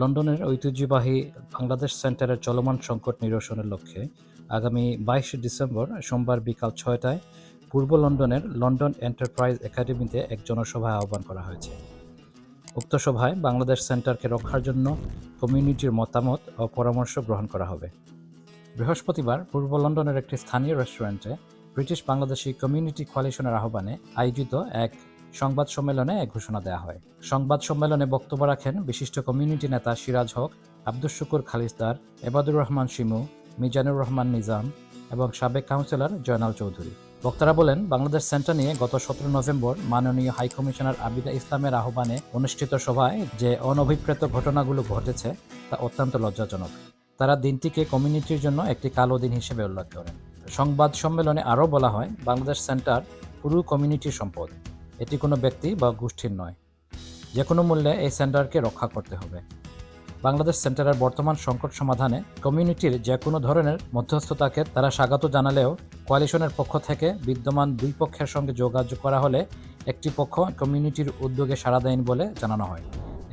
লন্ডনের ঐতিহ্যবাহী বাংলাদেশ সেন্টারের চলমান সংকট নিরসনের লক্ষ্যে আগামী বাইশে ডিসেম্বর সোমবার বিকাল ছয়টায় পূর্ব লন্ডনের লন্ডন এন্টারপ্রাইজ একাডেমিতে এক জনসভা আহ্বান করা হয়েছে। উক্ত সভায় বাংলাদেশ সেন্টারকে রক্ষার জন্য কমিউনিটির মতামত ও পরামর্শ গ্রহণ করা হবে। বৃহস্পতিবার পূর্ব লন্ডনের একটি স্থানীয় রেস্টুরেন্টে ব্রিটিশ বাংলাদেশি কমিউনিটি কোয়ালিশনের আহ্বানে আয়োজিত এক সংবাদ সম্মেলনে এক ঘোষণা দেওয়া হয়। সংবাদ সম্মেলনে বক্তব্য রাখেন বিশিষ্ট কমিউনিটি নেতা সিরাজ হক, আব্দুস শুকুর খালিসদার এবাদুর রহমান শিমু, মিজানুর রহমান নিজাম এবং সাবেক কাউন্সিলর জয়নাল চৌধুরী। বক্তারা বলেন, বাংলাদেশ সেন্টার নিয়ে গত সতেরো নভেম্বর মাননীয় হাই কমিশনার আবিদা ইসলামের আহ্বানে অনুষ্ঠিত সভায় যে অনভিপ্রেত ঘটনাগুলো ঘটেছে, তা অত্যন্ত লজ্জাজনক। তারা দিনটিকে কমিউনিটির জন্য একটি কালো দিন হিসেবে উল্লেখ করেন। সংবাদ সম্মেলনে আরও বলা হয়, বাংলাদেশ সেন্টার পুরো কমিউনিটির সম্পদ। এটি কোনো ব্যক্তি বা গোষ্ঠীর নয়। যে কোনো মূল্যে এই সেন্টারকে রক্ষা করতে হবে। বাংলাদেশ সেন্টারের বর্তমান সংকট সমাধানে কমিউনিটির যে কোনো ধরনের মধ্যস্থতাকে তারা স্বাগত জানালেও কোয়ালিশনের পক্ষ থেকে বিদ্যমান দুই পক্ষের সঙ্গে যোগাযোগ করা হলে একটি পক্ষ কমিউনিটির উদ্যোগে সাড়া দেয়নি বলে জানানো হয়।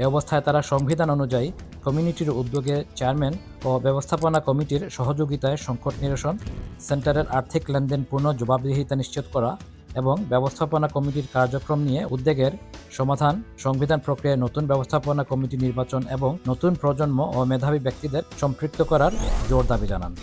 এ অবস্থায় তারা সংবিধান অনুযায়ী কমিউনিটির উদ্যোগে চেয়ারম্যান ও ব্যবস্থাপনা কমিটির সহযোগিতায় সংকট নিরসন, সেন্টারের আর্থিক লেনদেন পূর্ণ জবাবদিহিতা নিশ্চিত করা এবং ব্যবস্থাপনা কমিটির কার্যক্রম নিয়ে উদ্বেগের সমাধান, সংবিধান প্রক্রিয়ায় নতুন ব্যবস্থাপনা কমিটি নির্বাচন এবং নতুন প্রজন্ম ও মেধাবী ব্যক্তিদের সম্পৃক্ত করার জোর দাবি জানান।